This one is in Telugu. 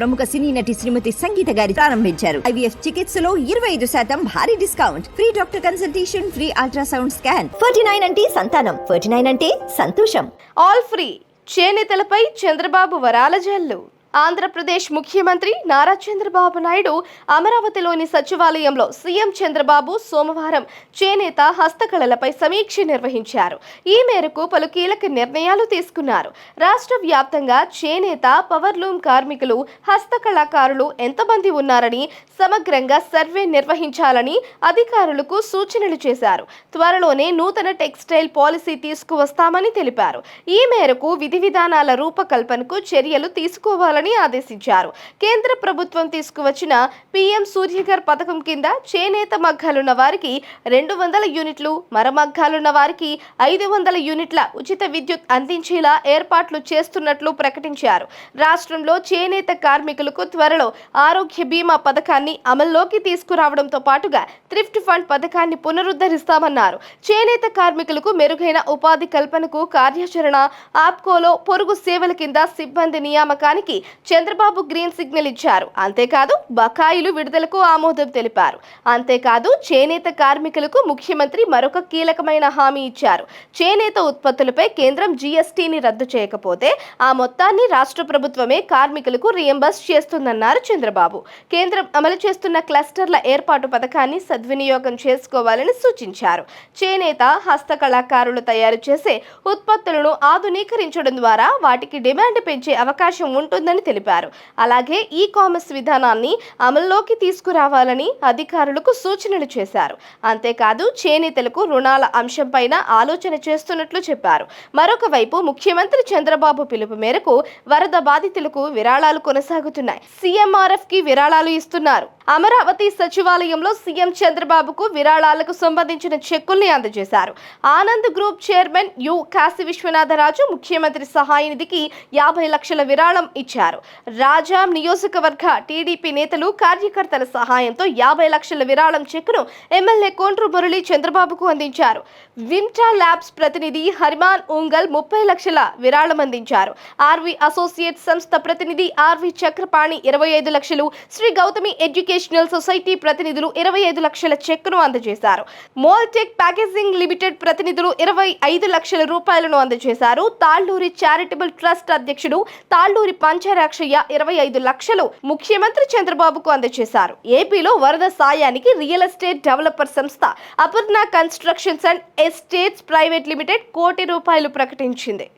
ప్రముఖ సినీ నటి శ్రీమతి సంగీత గారి ప్రారంభించారు. ఐవీఎఫ్ చికిత్సలో ఇరవై ఐదు శాతం భారీ discount. Free doctor consultation free ultrasound scan. Forty nine అంటే సంతానం. ఫోర్టీ నైన్ అంటే సంతోషం. All free. చేనేతలపై చంద్రబాబు వరాల జల్లు. ఆంధ్రప్రదేశ్ ముఖ్యమంత్రి నారా చంద్రబాబు నాయుడు అమరావతిలోని సచివాలయంలో సీఎం చంద్రబాబు సోమవారం చేనేత హస్తకళలపై సమీక్ష నిర్వహించారు. ఈ మేరకు పలు కీలక నిర్ణయాలు తీసుకున్నారు. రాష్ట్ర వ్యాప్తంగా చేనేత పవర్లూమ్ కార్మికులు హస్తకళాకారులు ఎంతమంది ఉన్నారని సమగ్రంగా సర్వే నిర్వహించాలని అధికారులకు సూచనలు చేశారు. త్వరలోనే నూతన టెక్స్టైల్ పాలసీ తీసుకువస్తామని తెలిపారు. ఈ మేరకు విధి విధానాల రూపకల్పనకు చర్యలు తీసుకోవాలని ఆదేశించారు. కేంద్ర ప్రభుత్వం తీసుకువచ్చిన పీఎం సూర్యగర్ పథకం కింద చేనేత మగ్గాలున్న వారికి రెండు వందల యూనిట్లు మరమగ్గాలున్న వారికి ఐదు వందల యూనిట్ల ఉచిత విద్యుత్ అందించేలా ఏర్పాట్లు చేస్తున్నట్లు ప్రకటించారు. రాష్ట్రంలో చేనేత కార్మికులకు త్వరలో ఆరోగ్య బీమా పథకాన్ని అమల్లోకి తీసుకురావడంతో పాటుగా థ్రిఫ్ట్ ఫండ్ పథకాన్ని పునరుద్ధరిస్తామన్నారు. చేనేత కార్మికులకు మెరుగైన ఉపాధి కల్పనకు కార్యాచరణ ఆప్కోలో పొరుగు సేవల కింద సిబ్బంది నియామకానికి చంద్రబాబు గ్రీన్ సిగ్నల్ ఇచ్చారు. అంతేకాదు బకాయిలు విడుదలకు ఆమోదం తెలిపారు. అంతేకాదు చేనేత కార్మికులకు ముఖ్యమంత్రి మరొక కీలకమైన హామీ ఇచ్చారు. చేనేత ఉత్పత్తులపై కేంద్రం జీఎస్టీని రద్దు చేయకపోతే ఆ మొత్తాన్ని రాష్ట్ర ప్రభుత్వమే కార్మికులకు రియంబర్స్ చేస్తుందన్నారు చంద్రబాబు. కేంద్రం అమలు చేస్తున్న క్లస్టర్ల ఏర్పాటు పథకాన్ని సద్వినియోగం చేసుకోవాలని సూచించారు. చేనేత హస్తకళాకారులు తయారు చేసే ఉత్పత్తులను ఆధునీకరించడం ద్వారా వాటికి డిమాండ్ పెంచే అవకాశం ఉంటుందని తెలిపారు. అలాగే ఈ కామర్స్ విధానాన్ని అమల్లోకి తీసుకురావాలని అధికారులకు సూచనలు చేశారు. అంతేకాదు చేనేతలకు రుణాల అంశంపైన ఆలోచన చేస్తున్నట్లు చెప్పారు. మరొక వైపు ముఖ్యమంత్రి చంద్రబాబు పిలుపు మేరకు వరద బాధితులకు విరాళాలు కొనసాగుతున్నాయి. సీఎంఆర్ఎఫ్కి విరాళాలు ఇస్తున్నారు. అమరావతి సచివాలయంలో సీఎం చంద్రబాబుకు విరాళాలకు సంబంధించిన చెక్కుల్ని అందజేశారు. Anand group chairman U Kashi Vishwanatharaju ముఖ్యమంత్రి సహాయ నిధికి యాభై లక్షల విరాళం ఇచ్చారు. రాజాం నియోజకవర్గ టీడీపీ నేతలు కార్యకర్తల సహాయంతో యాభై లక్షల విరాళం చెక్కును ఎమ్మెల్యే కోండ్రు మురళి చంద్రబాబుకు అందించారు. వింటా ల్యాబ్స్ ప్రతినిధి హరిమాన్ ఉంగల్ ముప్పై లక్షల విరాళం అందించారు. ఆర్వి అసోసియేట్ సంస్థ ప్రతినిధి ఆర్వి చక్రపాణి ఇరవై ఐదు లక్షలు. Sri Gautami education educational society ప్రతినిధులు ఇరవై ఐదు లక్షల చెక్ను అందజేశారు. మోల్టెక్ ప్యాకేజింగ్ లిమిటెడ్ ప్రతినిధులు ఇరవై ఐదు లక్షల రూపాయలను అందజేశారు. తాళ్ళూరి చారిటబుల్ ట్రస్ట్ అధ్యక్షుడు తాళ్ళూరి పంచరాక్షయ్య ఇరవై ఐదు లక్షలు ముఖ్యమంత్రి చంద్రబాబుకు అందజేశారు. ఏపీలో వరద సాయానికి రియల్ ఎస్టేట్ డెవలపర్ సంస్థ Aparna constructions and estates private limited కోటి రూపాయలు ప్రకటించింది.